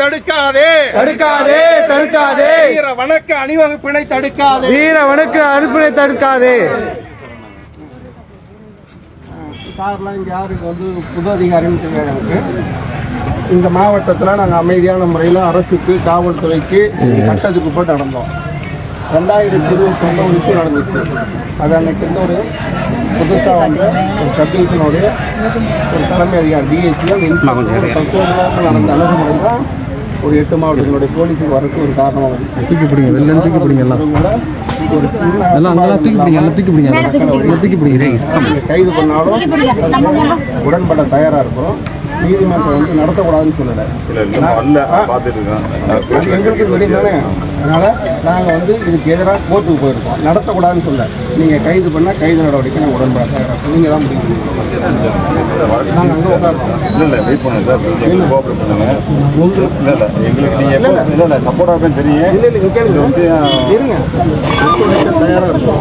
தடுக்காதே. தடுக்காதே தடுக்காதே. வீர வணக்க அணிவகுப்பினை தடுக்காதே. வீர வணக்கு அனுப்பினை தடுக்காதே. சார்லாம் இங்கே யாருக்கு வந்து புது அதிகாரின்னு தெரியாது எனக்கு. இந்த மாவட்டத்தில் நாங்கள் அமைதியான முறையில் அரசுக்கு காவல்துறைக்கு சட்டத்துக்கு போட்டு நடந்தோம். ரெண்டாயிரத்தி இருபத்தி விஷயம் நடந்துச்சு. அது அன்னைக்கு வந்து ஒரு புதுசாக வந்து ஒரு சப்டிவிஷனுடைய ஒரு தலைமை அதிகாரி பசுவர்களாக நடந்த அணுகுமுறை தான் ஒரு எட்டு மாவட்டங்களுடைய போலீஸுக்கு வரக்கு ஒரு காரணமாக தூக்கி பிடிங்க வெளில தூக்கி பிடிங்க எல்லாம். எல்லாம் அங்கெல்லாம் தூக்கி பிடிங்க எல்லாம் தூக்கி பிடிங்க தூக்கி கைது பண்ணாலும் உடன்பட தயாரா இருக்கிறோம். நீதிமன்றம் வந்து நடத்தக்கூடாதுன்னு சொல்லலை. இல்ல எங்களுக்கு தெரியும் தானே. அதனால நாங்கள் வந்து இதுக்கு எதிராக கோர்ட்டுக்கு போயிருக்கோம். நடத்தக்கூடாதுன்னு சொல்ல நீங்கள் கைது பண்ணால் கைது நடவடிக்கை நாங்கள் உடன்பட நீங்கள் தான் முடியும் நாங்கள் அங்கே இல்ல இல்ல வெயிட் பண்ணுங்க சார். எங்களுக்கு கோஆப்ரேட் பண்ணுங்க உங்களுக்கு இல்ல இல்ல எங்களுக்கு இல்ல இல்ல. சப்போர்ட் ஆகும் தெரியும். இல்லை இல்லை இருங்க. தயாராக இருக்கும்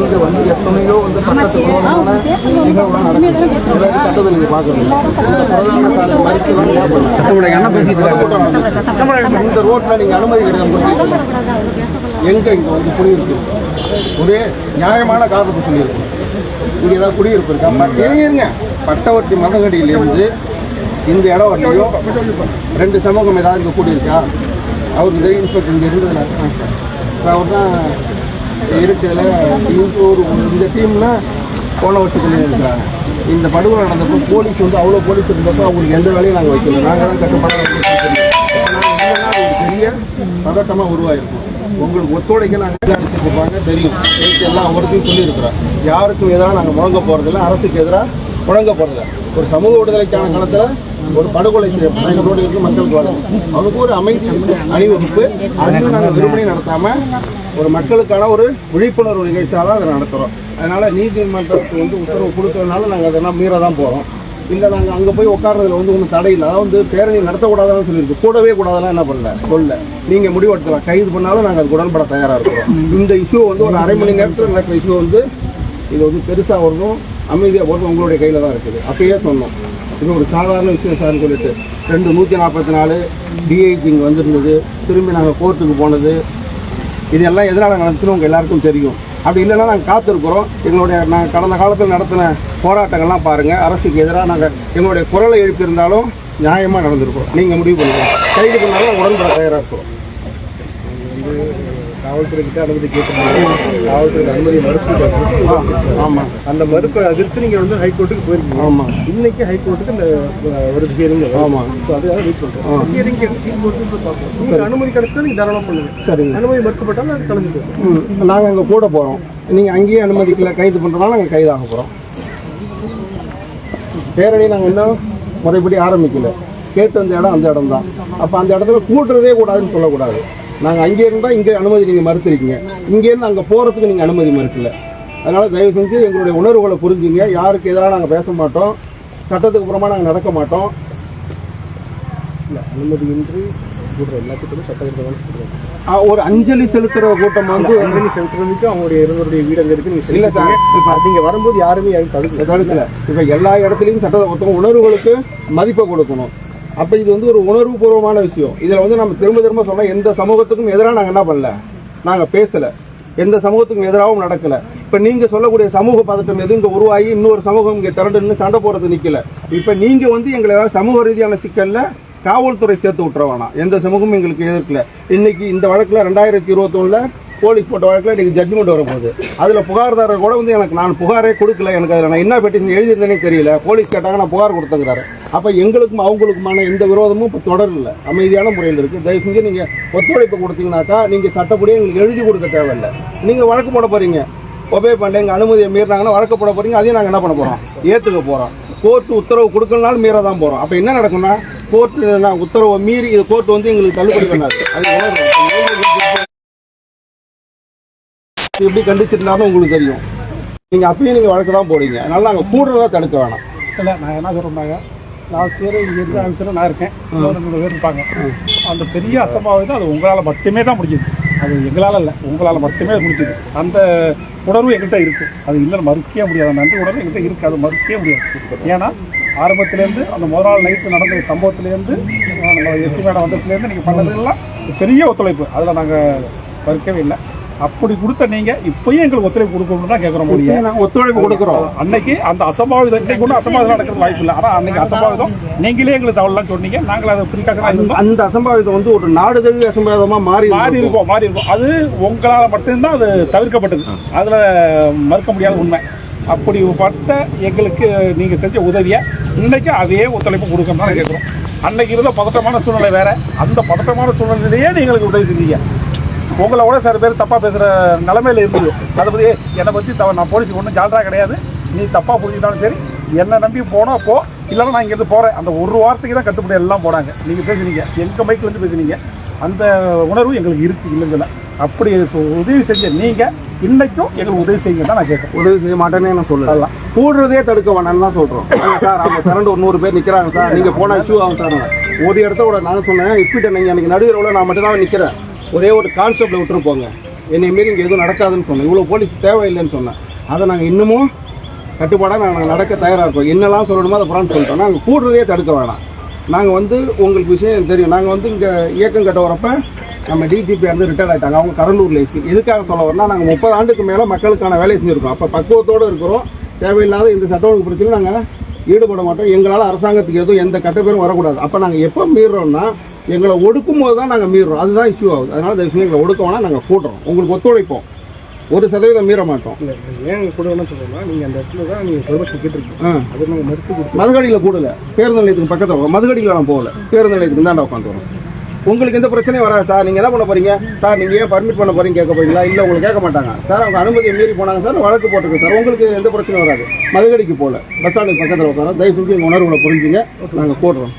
நீங்கள் வந்து வந்து சட்டத்துக்கு விரோதமான நிகழ்வுலாம் நடக்குது இதெல்லாம் சட்டத்தை நீங்கள் பார்க்கணும் இந்த பிரதான சாலை மறிக்கலாம் ஞாபகம் சட்டமுடைய அண்ணா பேசிட்டு இந்த ரோட்ல நீங்க அனுமதி கிடையாது. எங்கே இங்கே வந்து குடியிருக்கு ஒரே நியாயமான காரணத்தை சொல்லியிருக்கு இங்க ஏதாவது குடியிருப்பு இருக்கா? பட் இருங்க. பட்டவர்த்தி மதகடியிலிருந்து இந்த இடம் வரலையும் ரெண்டு சமூகம் ஏதாவது இங்க கூடியிருக்கா? அவருக்கு தெரியும் இன்ஸ்பெக்டர் இங்க இருந்ததுல அவர் தான் இருக்கிறதுல இந்த ஒரு இந்த டீம்னா போன வருஷத்துல இருக்கிறாங்க இந்த படுகொலை நடந்தப்போ போலீஸ் வந்து அவ்வளோ போலீஸ் இருந்தப்போ அவங்களுக்கு எந்த வேலையும் நாங்கள் வைக்கல. நாங்கள் தான் கட்டுப்பாடாக பெரிய பதட்டமாக உருவாயிருக்கும். உங்களுக்கு ஒத்துழைக்க நாங்கள் விசாரிச்சுருப்பாங்க தெரியும். எல்லாம் அவருக்கும் சொல்லியிருக்கிறோம். யாருக்கும் எதிராக நாங்கள் முழங்க போகிறதில்ல அரசுக்கு எதிராக முழங்க ஒரு சமூக விடுதலைக்கான காலத்தில் ஒரு படுகொலை செய்யப்பட்ட எங்களோட இருக்கு மக்களுக்கு வரும். அவனுக்கு ஒரு அமைதி அணிவகுப்பு. அதுக்கு நாங்கள் விரும்பி நடத்தாமல் ஒரு மக்களுக்கான ஒரு விழிப்புணர்வு நிகழ்ச்சியாக தான் அதை நடத்துகிறோம் அதனால் நீதிமன்றத்துக்கு வந்து உத்தரவு கொடுக்கறதுனால நாங்கள் அதெல்லாம் மீற தான் போகிறோம் இல்லை நாங்கள் அங்கே போய் உட்கார்றதுல வந்து ஒன்றும் தடை இல்லை. அதாவது வந்து பேரணி நடத்தக்கூடாதுன்னு சொல்லியிருக்கு. கூடவே கூடாதெல்லாம் என்ன பண்ணல? சொல்ல நீங்கள் முடிவெடுத்தலாம் கைது பண்ணாலும் நாங்கள் அது உடன்பட தயாராக இருக்கிறோம் இந்த இஷ்யூ வந்து ஒரு அரை மணி நேரத்தில் நடக்கிற இஷ்யூ வந்து இது வந்து பெருசாக வரணும். அமைதியாக போகிறது உங்களுடைய கையில் தான் இருக்குது. அப்பயே சொன்னோம். இது ஒரு சாதாரண விஷயம் சார்னு சொல்லிட்டு ரெண்டு நூற்றி நாற்பத்தி நாலு டிஐஜி இங்கே வந்திருந்தது. திரும்பி நாங்கள் கோர்ட்டுக்கு போனது. இது எல்லாம் எதனால் நடந்துச்சுன்னு உங்கள் எல்லாருக்கும் தெரியும். அப்படி இல்லைன்னா நாங்கள் காத்திருக்கிறோம். எங்களுடைய நாங்கள் கடந்த காலத்தில் நடத்தின போராட்டங்கள்லாம் பாருங்கள் அரசுக்கு எதிராக நாங்கள் எங்களுடைய குரலை எழுப்பியிருந்தாலும் நியாயமாக நடந்திருக்கிறோம் நீங்கள் முடிவு பண்ணுங்கள் கைது பண்ணாலும் உடன்பட தயாராக இருக்கிறோம் காவல்துறை கிட்ட அனுமதி கேட்டிருந்தாங்க காவல்துறை அனுமதி மறுப்பு ஆமாம் அந்த மறுப்பை அதிர்ச்சி நீங்க வந்து ஹைகோர்ட்டுக்கு போயிருக்கீங்க. ஆமாம் இன்னைக்கு ஹைகோர்ட்டுக்கு இந்த ஒரு ஹியரிங் ஆமா. ஸோ அதுக்காக வெயிட் பண்றோம் ஹியரிங் பார்ப்போம். நீங்க அனுமதி கிடைச்சா நீங்க தாராளம் பண்ணுங்க. சரிங்க. அனுமதி மறுக்கப்பட்டாலும் அது கலந்துட்டு நாங்கள் அங்கே கூட போகிறோம் நீங்கள் அங்கேயே அனுமதிக்கல கைது பண்ணுறதுனால நாங்கள் கைதாக போகிறோம் பேரணி நாங்கள் இன்னும் முறைப்படி ஆரம்பிக்கல. கேட்டு வந்த இடம் அந்த இடம் தான் அப்போ அந்த இடத்துல கூட்டுறதே கூடாதுன்னு சொல்லக்கூடாது. நாங்கள் அங்கே இருந்தால் இங்கே அனுமதி நீங்கள் மறுத்துருக்கீங்க. இங்கேருந்து அங்கே போகிறதுக்கு நீங்கள் அனுமதி மறுக்கல. அதனால் தயவு செஞ்சு எங்களுடைய உணர்வுகளை புரிஞ்சுங்க. யாருக்கு எதிராக நாங்கள் பேச மாட்டோம். சட்டத்துக்கு புறமா நாங்கள் நடக்க மாட்டோம். இல்ல அனுமதியின்றி கூடுற சட்டவிரோதமான கூடுறாங்க ஆ, ஒரு அஞ்சலி செலுத்துகிற கூட்டம் வந்து அஞ்சலி செலுத்துறதுக்கு அவங்களுடைய இருவருடைய வீடு அங்க இருக்கு நீங்க இல்ல சார், இப்ப நீங்க வரும்போது யாருமே யாரும் தடுக்கல. தடுக்கல. இப்போ எல்லா இடத்துலையும் சட்ட ஒருத்தவங்க உணர்வுகளுக்கு மதிப்பை கொடுக்கணும். அப்போ இது வந்து ஒரு உணர்வுபூர்வமான விஷயம். இதில் வந்து நம்ம திரும்ப திரும்ப சொன்ன எந்த சமூகத்துக்கும் எதிராக நாங்கள் என்ன பண்ணல? நாங்கள் பேசலை. எந்த சமூகத்துக்கும் எதிராகவும் நடக்கல. இப்போ நீங்கள் சொல்லக்கூடிய சமூக பதட்டம் எது இங்கே உருவாகி இன்னொரு சமூகம் இங்கே திரண்டு நின்று சண்டை போகிறது நிற்கல இப்போ நீங்கள் வந்து எங்களை ஏதாவது சமூக ரீதியான சிக்கலில் காவல்துறை சேர்த்து விட்டுற வேணாம் எந்த சமூகமும் எங்களுக்கு எதிர்க்கல. இன்னைக்கு இந்த வழக்கில் ரெண்டாயிரத்தி இருபத்தொன்னில் போலீஸ் போட்ட வழக்கில் இன்றைக்கி ஜட்ஜ்மெண்ட் வரப்போகுது. அதில் புகார்தாரர் கூட வந்து எனக்கு நான் புகாரே கொடுக்கல. எனக்கு அதில் நான் என்ன பெட்டிஷன் எழுதியிருந்தேனே தெரியல. போலீஸ் கேட்டாங்க நான் புகார் கொடுத்துங்கிறாரு. அப்போ எங்களுக்கும் அவங்களுக்குமான எந்த விரோதமும் இப்போ தொடரல. அமைதியான முறையில் இருக்குது தயவு செஞ்சு நீங்கள் ஒத்துழைப்பு கொடுத்தீங்கன்னாக்கா நீங்கள் சட்டப்படியே எங்களுக்கு எழுதி கொடுக்க தேவையில்லை. நீங்கள் வழக்கு போட போகிறீங்க ஒபே பண்ணல எங்கள் அனுமதியை மீறினாங்கன்னா வழக்கு போட போகிறீங்க அதையும் நாங்கள் என்ன பண்ண போகிறோம் ஏற்றுக்க போகிறோம் கோர்ட்டு உத்தரவு கொடுக்கலனாலும் மீற தான் போகிறோம் அப்போ என்ன நடக்கும்னா கோர்ட்டு நான் உத்தரவை மீறி இது வந்து எங்களுக்கு தள்ளுபடி பண்ணாது. அது எப்படி கண்டிச்சிருந்தாலும் உங்களுக்கு தெரியும். நீங்க அப்பயும் நீங்க வழக்கு தான் போடுவீங்க அதனால நாங்க கூடுறதா தடுக்க வேணாம். இல்லை நான் என்ன சொல்கிறேன்னாங்க லாஸ்ட் இயர் இங்கே இருக்க ஆஃபீஸரில் நான் இருக்கேன். ரெண்டு பேர் இருப்பாங்க. அந்த பெரிய அசம்பாவிதம் அது உங்களால் மட்டுமே தான் முடியுது அது எங்களால் இல்லை உங்களால் மட்டுமே முடிஞ்சுது. அந்த உணர்வு எங்கள்கிட்ட இருக்குது அது இல்லைன்னு மறுக்கவே முடியாது. அந்த நன்றி உணர்வு எங்கள்கிட்ட இருக்குது அது மறுக்கவே முடியாது. ஏன்னா ஆரம்பத்திலேருந்து அந்த முதல் நாள் நைட்டு நடந்த சம்பவத்திலேருந்து நம்ம எஸ்பி மேடம் வந்ததுலேருந்து நீங்கள் பண்ணதெல்லாம் பெரிய ஒத்துழைப்பு. அதில் நாங்கள் மறுக்கவே இல்லை. அப்படி கொடுத்த நீங்கள் இப்பயும் எங்களுக்கு ஒத்துழைப்பு கொடுக்கணும்னு தான் கேட்குறோம் முடியும் இப்பயும் நாங்க ஒத்துழைப்பு கொடுக்குறோம். அன்னைக்கு அந்த அசம்பாவிதம் இன்னைக்கு ஒன்றும் அசம்பாவிதம் நடக்கிறது வாய்ப்பு இல்லை. ஆனால் அன்னைக்கு அசம்பாவிதம் நீங்களே எங்களுக்கு தவறுலாம் சொன்னீங்க. நாங்கள் அதை இருந்தோம். அந்த அசம்பாவிதம் வந்து ஒரு நாடு தழுவிய அசம்பாவிதமா மாறி மாறி இருக்கும். மாறி இருக்கும். அது உங்களால் மட்டும்தான் அது தவிர்க்கப்பட்டது. அதில் மறுக்க முடியாத உண்மை. அப்படிப்பட்ட எங்களுக்கு நீங்கள் செஞ்ச உதவியை இன்னைக்கு அதே ஒத்துழைப்பு கொடுக்கணும் தான் கேட்குறோம் அன்னைக்கு இருந்த பதட்டமான சூழ்நிலை வேற. அந்த பதட்டமான சூழ்நிலையிலேயே நீங்களுக்கு உதவி செஞ்சீங்க. உங்களை விட சில பேர் தப்பாக பேசுகிற நிலமையில இருந்தது. அதை பற்றி என்னை பற்றி தவ நான் போலீஸ் ஒன்றும் ஜால்ரா கிடையாது. நீ தப்பாக புரிஞ்சுக்கிட்டாலும் சரி என்னை நம்பி போனா போ இல்லைன்னா நான் இங்கேருந்து போகிறேன் அந்த ஒரு வார்த்தைக்கு தான் கட்டுப்படி எல்லாம் போனாங்க. நீங்கள் பேசுனீங்க எங்கள் மைக்கில் இருந்து பேசுனீங்க அந்த உணர்வு எங்களுக்கு இருக்கு இல்லைன்னு சொல்ல அப்படி உதவி செஞ்ச நீங்கள் இன்னைக்கும் எங்களுக்கு உதவி செய்யுங்க தான் நான் கேட்குறேன். உதவி செய்ய மாட்டேனே நான் சொல்லல. அதெல்லாம். கூடுறதே தடுக்க வேணாம்னு தான் சொல்றோம். ஆமா சார் அவங்க திரண்டு ஒரு நூறு பேர் நிக்கிறாங்க சார். நீங்க போனா இஷ்யூ ஆகும் சார். ஒரு இடத்த கூட நான் சொன்னேன் எஸ்பிட்ட நீங்க எனக்கு நடுவில் நான் மட்டும் தான் நிக்கிறேன். ஒரே ஒரு கான்செப்டில் விட்டுருப்போங்க என்னை மாரி இங்கே எதுவும் நடக்காதுன்னு சொன்னேன். இவ்வளோ போலீஸ் தேவையில்லைன்னு சொன்னேன். அதை நாங்கள் இன்னமும் கட்டுப்பாடாக நாங்கள் நடக்க தயாராக இருக்கோம். என்னெல்லாம் சொல்லணுமோ அதை புறான்னு சொல்லிட்டோம். நாங்கள் கூடுறதே தடுக்க வேணாம். நாங்கள் வந்து உங்களுக்கு விஷயம் தெரியும். நாங்கள் வந்து இங்கே இயக்கம் கட்ட வரப்ப நம்ம டிஜிபி வந்து ரிட்டையர் ஆகிட்டாங்க அவங்க கடலூரில் இருக்கு எதுக்காக சொல்ல வரனா நாங்கள் முப்பது ஆண்டுக்கு மேலே மக்களுக்கான வேலையை செஞ்சுருக்கோம். அப்போ பக்குவத்தோடு இருக்கிறோம். தேவையில்லாத இந்த சட்டம் ஒழுங்கு பிரச்சனை நாங்கள் ஈடுபட மாட்டோம். எங்களால் அரசாங்கத்துக்கு எதுவும் எந்த கட்டப்பேரும் வரக்கூடாது. அப்போ நாங்கள் எப்போ மீறுறோம்னா எங்களை ஒடுக்கும் போது தான் நாங்கள் மீறுறோம் அதுதான் இஷ்யூ ஆகுது. அதனால தயவு செஞ்சு எங்களை ஒடுக்க நாங்கள் கூட்டுறோம். உங்களுக்கு ஒத்துழைப்போம். ஒரு சதவீதம் மீற மாட்டோம். ஏன் கூட என்ன சொல்றோம்னா நீங்க அந்த இடத்துல தான் நீங்க பெர்மிஷன் கேட்டிருக்கீங்க. அது மறுத்து மதுகடியில் கூடல. பேருந்து நிலையத்துக்கு பக்கத்தில். மதுகடியில் நான் போகல. பேருந்து நிலையத்துக்கு தான் உட்காந்து வரோம் உங்களுக்கு எந்த பிரச்சனையும் வராது சார். நீங்கள் என்ன பண்ண போகிறீங்க சார் நீங்கள் ஏன் பர்மிட் பண்ண போகிறீங்க கேட்க போறீங்களா? இல்லை உங்களுக்கு கேட்க மாட்டாங்க. சார் அவங்க அனுமதியை மீறி போனாங்க சார். வழக்கு போட்டிருக்கு சார். உங்களுக்கு எந்த பிரச்சனையும் வராது. மதுகடிக்கு போகல. பஸ் ஸ்டாண்டுக்கு பக்கத்தில் உட்காரோம் தயவு செஞ்சு எங்கள் உணர்வுகளை புரிஞ்சுங்க. நாங்கள் போடுறோம்.